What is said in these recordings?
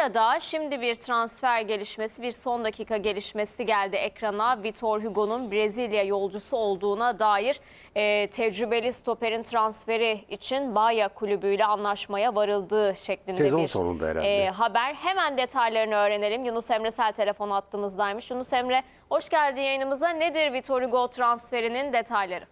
arada şimdi bir transfer gelişmesi, bir son dakika gelişmesi geldi ekrana. Vitor Hugo'nun Brezilya yolcusu olduğuna dair e, tecrübeli stoperin transferi için Bahia kulübüyle anlaşmaya varıldığı şeklinde Sezon bir sonunda herhalde. e, haber. Hemen detaylarını öğrenelim. Yunus Emre Sel telefon attığımızdaymış. Yunus Emre hoş geldin yayınımıza. Nedir Vitor Hugo transferinin detayları?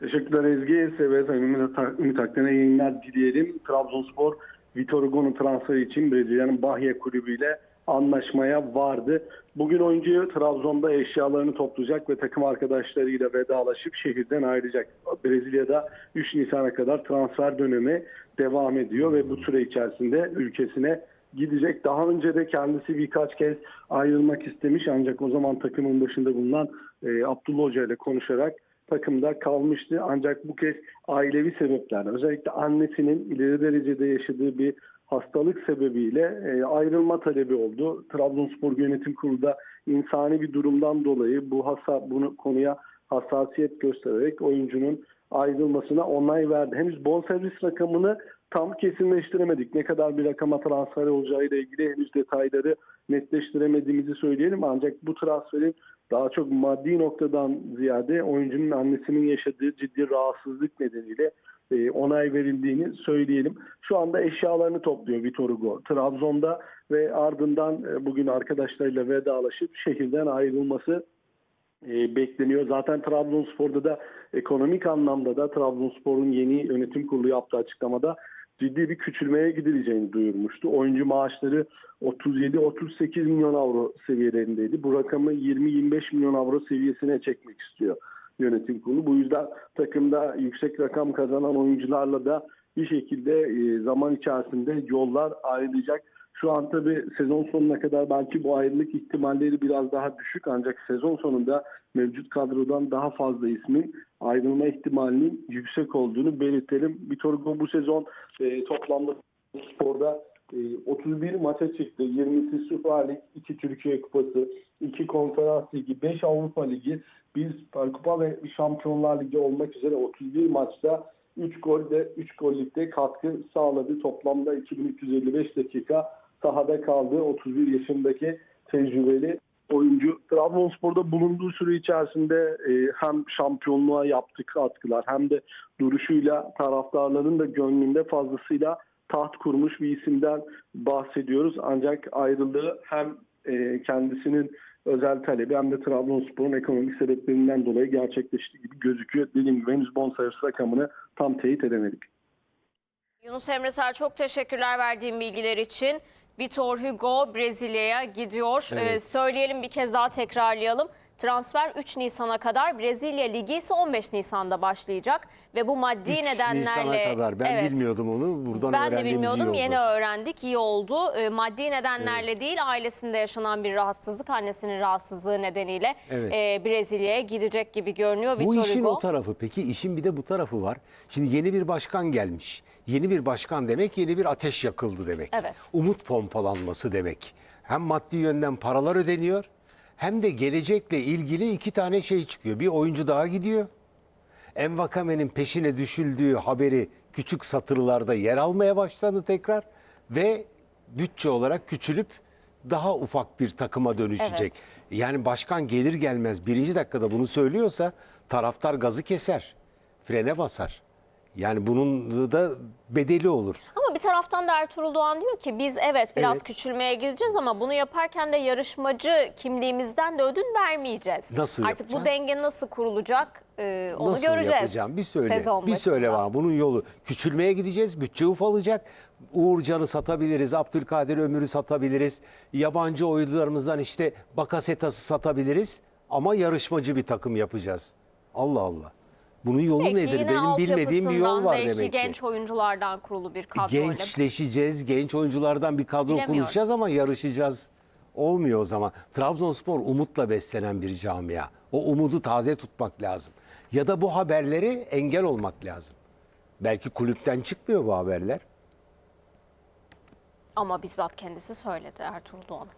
Teşekkürler Ezgi. Seve Ümit, Ümit Akden'e yayınlar dileyelim. Trabzonspor Vitor Hugo'nun transferi için Brezilya'nın Bahia kulübüyle anlaşmaya vardı. Bugün oyuncu Trabzon'da eşyalarını toplayacak ve takım arkadaşlarıyla vedalaşıp şehirden ayrılacak. Brezilya'da 3 Nisan'a kadar transfer dönemi devam ediyor ve bu süre içerisinde ülkesine gidecek. Daha önce de kendisi birkaç kez ayrılmak istemiş ancak o zaman takımın başında bulunan e, Abdullah Hoca ile konuşarak takımda kalmıştı. Ancak bu kez ailevi sebeplerle özellikle annesinin ileri derecede yaşadığı bir hastalık sebebiyle e, ayrılma talebi oldu. Trabzonspor Yönetim Kurulu da insani bir durumdan dolayı bu hassa, bunu konuya hassasiyet göstererek oyuncunun ayrılmasına onay verdi. Henüz bonservis rakamını tam kesinleştiremedik. Ne kadar bir rakama transfer olacağı ile ilgili henüz detayları netleştiremediğimizi söyleyelim. Ancak bu transferin daha çok maddi noktadan ziyade oyuncunun annesinin yaşadığı ciddi rahatsızlık nedeniyle e, onay verildiğini söyleyelim. Şu anda eşyalarını topluyor Vitor Hugo Trabzon'da ve ardından e, bugün arkadaşlarıyla vedalaşıp şehirden ayrılması e, bekleniyor. Zaten Trabzonspor'da da ekonomik anlamda da Trabzonspor'un yeni yönetim kurulu yaptığı açıklamada ciddi bir küçülmeye gidileceğini duyurmuştu. Oyuncu maaşları 37-38 milyon avro seviyelerindeydi. Bu rakamı 20-25 milyon avro seviyesine çekmek istiyor yönetim kurulu. Bu yüzden takımda yüksek rakam kazanan oyuncularla da bir şekilde e, zaman içerisinde yollar ayrılacak. Şu an tabii sezon sonuna kadar belki bu ayrılık ihtimalleri biraz daha düşük ancak sezon sonunda mevcut kadrodan daha fazla ismin ayrılma ihtimalinin yüksek olduğunu belirtelim. Vitor Hugo bu sezon e, toplamda sporda e, 31 maça çıktı. 20'si Süper Lig, 2 Türkiye Kupası, 2 Konferans Ligi, 5 Avrupa Ligi, 1 Süper Kupa ve Şampiyonlar Ligi olmak üzere 31 maçta 3 gol de 3 gollikte katkı sağladı. Toplamda 2355 dakika sahada kaldı. 31 yaşındaki tecrübeli oyuncu. Trabzonspor'da bulunduğu süre içerisinde e, hem şampiyonluğa yaptığı katkılar hem de duruşuyla taraftarların da gönlünde fazlasıyla taht kurmuş bir isimden bahsediyoruz. Ancak ayrılığı hem e, kendisinin özel talebi hem de Trabzonspor'un ekonomik sebeplerinden dolayı gerçekleştiği gibi gözüküyor. Dediğim gibi henüz bonservis rakamını tam teyit edemedik. Yunus Emre Sel çok teşekkürler verdiğin bilgiler için. Vitor Hugo Brezilya'ya gidiyor. Evet. Ee, söyleyelim bir kez daha tekrarlayalım. Transfer 3 Nisan'a kadar Brezilya Ligi ise 15 Nisan'da başlayacak ve bu maddi 3 nedenlerle Nisan'a kadar. Ben Evet. bilmiyordum onu. Buradan Ben de bilmiyordum. Yeni öğrendik. iyi oldu. Ee, maddi nedenlerle değil, ailesinde yaşanan bir rahatsızlık, annesinin rahatsızlığı nedeniyle Evet. e, Brezilya'ya gidecek gibi görünüyor Bu Vitor işin Hugo. o tarafı. Peki işin bir de bu tarafı var. Şimdi yeni bir başkan gelmiş. Yeni bir başkan demek yeni bir ateş yakıldı demek. Evet. Umut pompalanması demek. Hem maddi yönden paralar ödeniyor hem de gelecekle ilgili iki tane şey çıkıyor. Bir oyuncu daha gidiyor. Envakame'nin peşine düşüldüğü haberi küçük satırlarda yer almaya başladı tekrar ve bütçe olarak küçülüp daha ufak bir takıma dönüşecek. Yani başkan gelir gelmez birinci dakikada bunu söylüyorsa taraftar gazı keser, frene basar. Yani bunun da bedeli olur. Ama bir taraftan da Ertuğrul Doğan diyor ki biz evet biraz Evet. küçülmeye gideceğiz ama bunu yaparken de yarışmacı kimliğimizden de ödün vermeyeceğiz. Nasıl Artık bu yapacaksın? denge nasıl kurulacak e, onu Nasıl göreceğiz. yapacağım? Bir söyle. Sezon bir söyle bana. Bunun yolu küçülmeye gideceğiz. Bütçe ufalacak. Uğurcan'ı satabiliriz. Abdülkadir Ömür'ü satabiliriz. Yabancı oyuncularımızdan işte Bakasetas'ı satabiliriz. Ama yarışmacı bir takım yapacağız. Allah Allah. Bunun yolu Belki nedir? Benim bilmediğim bir yol var belki demek ki. genç oyunculardan kurulu bir kadroyla. Gençleşeceğiz. Genç oyunculardan bir kadro kuracağız ama yarışacağız. Olmuyor o zaman. Trabzonspor umutla beslenen bir camia. O umudu taze tutmak lazım. Ya da bu haberleri engel olmak lazım. Belki kulüpten çıkmıyor bu haberler. Ama bizzat kendisi söyledi Ertuğrul Doğan.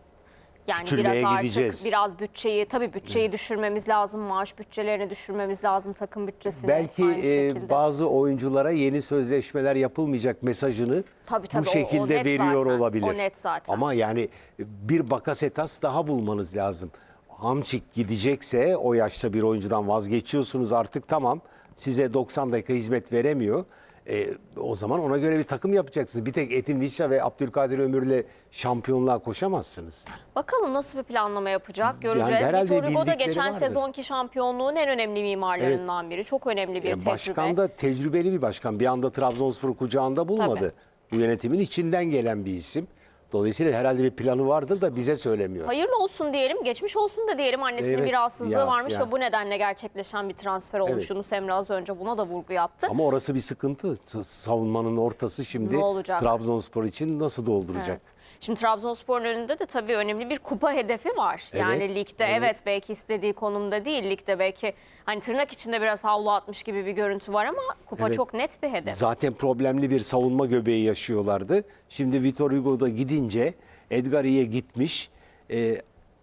Yani Küçülmeye biraz artık gideceğiz. biraz bütçeyi tabii bütçeyi düşürmemiz lazım. Maaş bütçelerini düşürmemiz lazım. Takım bütçesini Belki aynı e, bazı oyunculara yeni sözleşmeler yapılmayacak mesajını Tabii, tabii, bu o- o şekilde net veriyor zaten. olabilir. O net zaten. Ama yani bir Bakasetas daha bulmanız lazım. Hamçik gidecekse o yaşta bir oyuncudan vazgeçiyorsunuz artık tamam. Size 90 dakika hizmet veremiyor. E, o zaman ona göre bir takım yapacaksınız. Bir tek Etin Vişça ve Abdülkadir Ömür'le şampiyonluğa koşamazsınız. Bakalım nasıl bir planlama yapacak göreceğiz. herhalde Vitor da geçen vardır. sezonki şampiyonluğun en önemli mimarlarından biri. Çok önemli bir E, tecrübe. başkan da tecrübeli bir başkan. Bir anda Trabzonspor'u kucağında bulmadı. Tabii. Bu yönetimin içinden gelen bir isim. Dolayısıyla herhalde bir planı vardır da bize söylemiyor. Hayırlı olsun diyelim, geçmiş olsun da diyelim. Annesinin Evet, bir rahatsızlığı ya, varmış ya. ve bu nedenle gerçekleşen bir transfer olmuş. Evet. Yunus Emre az önce buna da vurgu yaptı. Ama orası bir sıkıntı. Savunmanın ortası şimdi Ne olacak? Trabzonspor için nasıl dolduracak? Evet. Şimdi Trabzonspor'un önünde de tabii önemli bir kupa hedefi var. Yani Evet, ligde evet. evet. belki istediği konumda değil. Ligde belki hani tırnak içinde biraz havlu atmış gibi bir görüntü var ama kupa Evet. çok net bir hedef. Zaten problemli bir savunma göbeği yaşıyorlardı. Şimdi Vitor Hugo da gidince Edgari'ye gitmiş. Ee,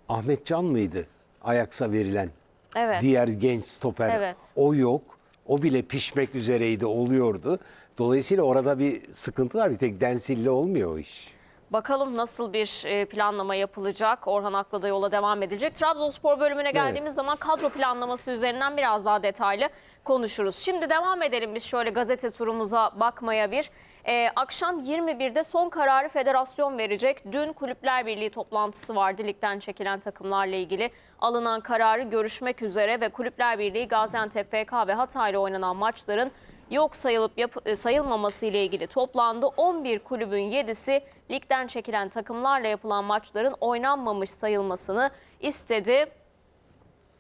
Ahmet Can mıydı Ajax'a verilen? Evet. Diğer genç stoper. Evet. O yok. O bile pişmek üzereydi, oluyordu. Dolayısıyla orada bir sıkıntı var. Bir tek Densil'le olmuyor o iş. Bakalım nasıl bir e, planlama yapılacak. Orhan Ak'la da yola devam edilecek. Trabzonspor bölümüne geldiğimiz zaman kadro planlaması üzerinden biraz daha detaylı konuşuruz. Şimdi devam edelim biz şöyle gazete turumuza bakmaya bir. E, akşam 21'de son kararı federasyon verecek. Dün Kulüpler Birliği toplantısı vardı. Ligden çekilen takımlarla ilgili alınan kararı görüşmek üzere ve Kulüpler Birliği Gaziantep FK ve Hatay'la oynanan maçların yok sayılıp e, sayılmaması ile ilgili toplandı. 11 kulübün 7'si ligden çekilen takımlarla yapılan maçların oynanmamış sayılmasını istedi.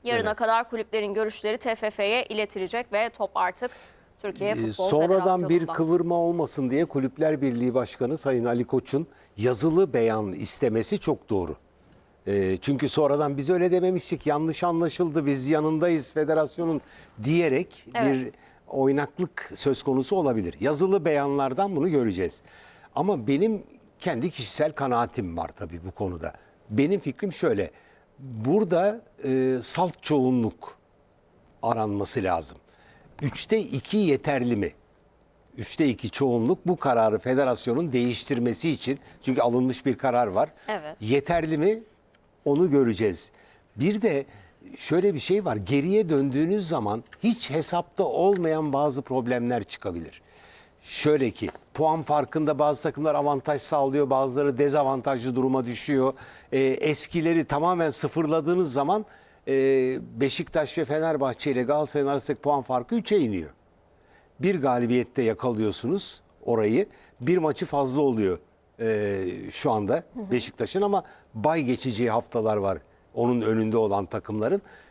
Yarına Evet. kadar kulüplerin görüşleri TFF'ye iletilecek ve top artık Türkiye Ee, Futbol Sonradan bir kıvırma olmasın diye Kulüpler Birliği Başkanı Sayın Ali Koç'un yazılı beyan istemesi çok doğru. Ee, çünkü sonradan biz öyle dememiştik, yanlış anlaşıldı, biz yanındayız federasyonun diyerek Evet. bir oynaklık söz konusu olabilir. Yazılı beyanlardan bunu göreceğiz. Ama benim kendi kişisel kanaatim var tabii bu konuda. Benim fikrim şöyle, burada e, salt çoğunluk aranması lazım. Üçte iki yeterli mi? Üçte iki çoğunluk bu kararı federasyonun değiştirmesi için çünkü alınmış bir karar var. Evet. Yeterli mi? Onu göreceğiz. Bir de şöyle bir şey var. Geriye döndüğünüz zaman hiç hesapta olmayan bazı problemler çıkabilir. Şöyle ki puan farkında bazı takımlar avantaj sağlıyor, bazıları dezavantajlı duruma düşüyor. Ee, eskileri tamamen sıfırladığınız zaman e, Beşiktaş ve Fenerbahçe ile Galatasaray'ın arasındaki puan farkı 3'e iniyor. Bir galibiyette yakalıyorsunuz orayı. Bir maçı fazla oluyor e, şu anda Beşiktaş'ın ama bay geçeceği haftalar var onun önünde olan takımların.